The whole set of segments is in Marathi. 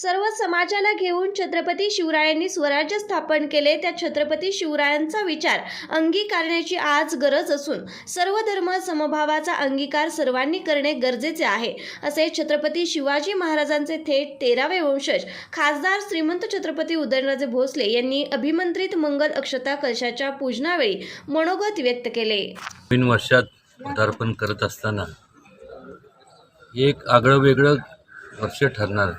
सर्व समाजाला घेऊन छत्रपती शिवरायांनी स्वराज्य स्थापन केले. त्या छत्रपती शिवरायांचा विचार अंगीकारण्याची आज गरज असून सर्व धर्म समभावाचा अंगीकार सर्वांनी करणे गरजेचे आहे. असे छत्रपती शिवाजी महाराजांचे थेट तेरावे वंशज खासदार श्रीमंत छत्रपती उदयनराजे भोसले यांनी अभिमंत्रित मंगल अक्षता कलशाच्या पूजनावेळी मनोगत व्यक्त केले. नवीन वर्षात पदार्पण करत असताना एक आगळं वेगळं वर्ष ठरणार.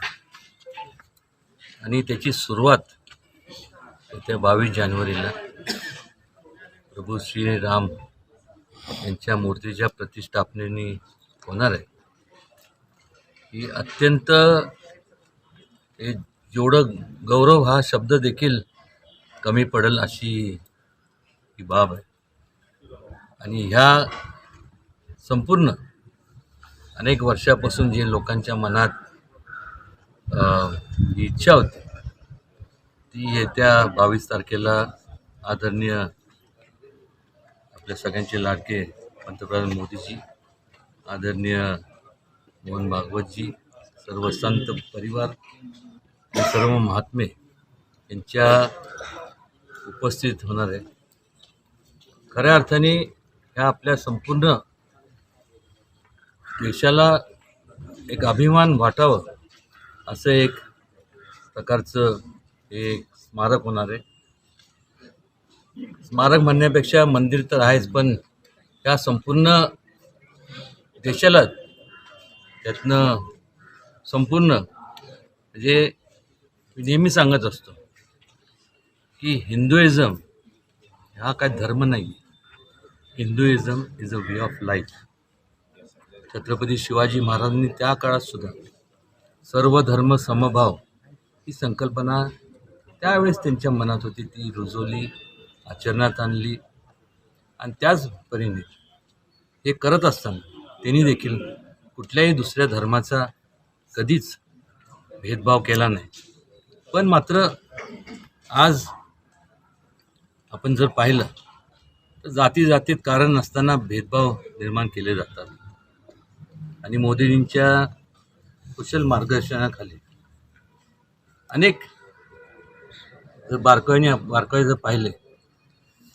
आणि त्याची सुरुवात येत्या बावीस जानेवारीला प्रभू श्रीराम यांच्या मूर्तीच्या प्रतिष्ठापनेने होणार आहे. ही अत्यंत हे जेवढं गौरव हा शब्द देखील कमी पडेल अशी ही बाब आहे. आणि ह्या संपूर्ण अनेक वर्षापासून जे लोकांच्या मनात जी इच्छा होती. ती येत्या बावीस तारखेला आदरणीय आपल्या सगळ्यांचे लाडके पंतप्रधान मोदीजी आदरणीय मोहन भागवतजी सर्व संत परिवार आणि सर्व महात्मे यांच्या उपस्थित होणार आहे. खऱ्या अर्थाने ह्या आपल्या संपूर्ण देशाला एक अभिमान वाटावं असं एक प्रकारचं हे एक स्मारक होणार आहे. स्मारक म्हणण्यापेक्षा मंदिर तर आहेच पण या संपूर्ण देशाला त्यातनं संपूर्ण म्हणजे मी नेहमी सांगत असतो की हिंदुइझम हा काय धर्म नाही. Hinduism is a way of life. Chhatrapati Shivaji महाराजांनी त्या काळात सुद्धा सर्व धर्म समभाव ही संकल्पना त्यावेळेस त्यांच्या मनात होती. ती रुजवली आचरणात आणली. आणि त्याच परीने हे करत असताना त्यांनी देखील कुठल्याही दुसऱ्या धर्माचा कधीच भेदभाव केला नाही. पण मात्र आज आपण जर पाहिलं तर जाती जातीत कारण नसताना भेदभाव निर्माण केले जातात. आणि मोदींच्या कुशल मार्गदर्शनाखाली. अनेक जर बारकाईने बारकाई जर पाहिले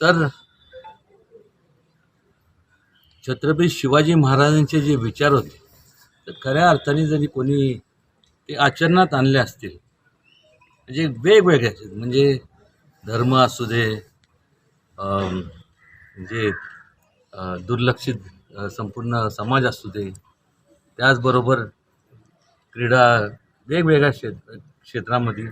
तर छत्रपती शिवाजी महाराजांचे जे विचार होते तर खऱ्या अर्थाने जरी कोणी ते आचरणात आणले असतील म्हणजे वेगवेगळे म्हणजे धर्म असू दे म्हणजे दुर्लक्षित संपूर्ण समाज असू दे त्याचबरोबर क्रीडा वेगवेगळ्या क्षेत्र क्षेत्रामध्ये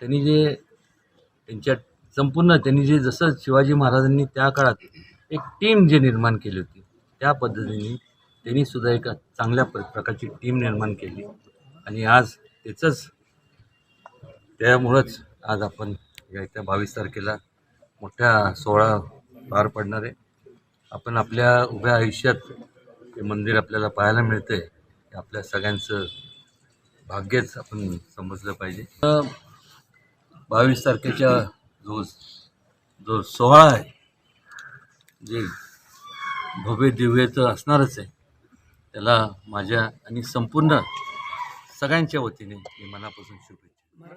त्यांनी जे त्यांच्या संपूर्ण त्यांनी जे जसं शिवाजी महाराजांनी त्या काळात एक टीम जे निर्माण केली होती त्या पद्धतीने त्यांनी सुद्धा एक चांगल्या प्र प्रकारची टीम निर्माण केली. आणि आज त्याचंच त्यामुळंच आज आपण याच्या येत्या बावीस तारखेला मोठ्या सोहळा पार पडणार आहे. आपण आपल्या उभ्या आयुष्यात ते मंदिर आपल्याला पाहायला मिळतं आहे हे आपल्या सगळ्यांचं भाग्यच आपण समजलं पाहिजे. तर बावीस तारखेच्या जो जो सोहळा आहे जे भव्य दिव्य तर असणारच आहे त्याला माझ्या आणि संपूर्ण सगळ्यांच्या वतीने मी मनापासून शुभेच्छा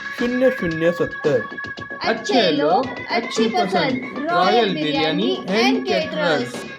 शून्य शून्य सत्तर. अच्छे लोग अच्छी पसंद. Royal biryani and caterers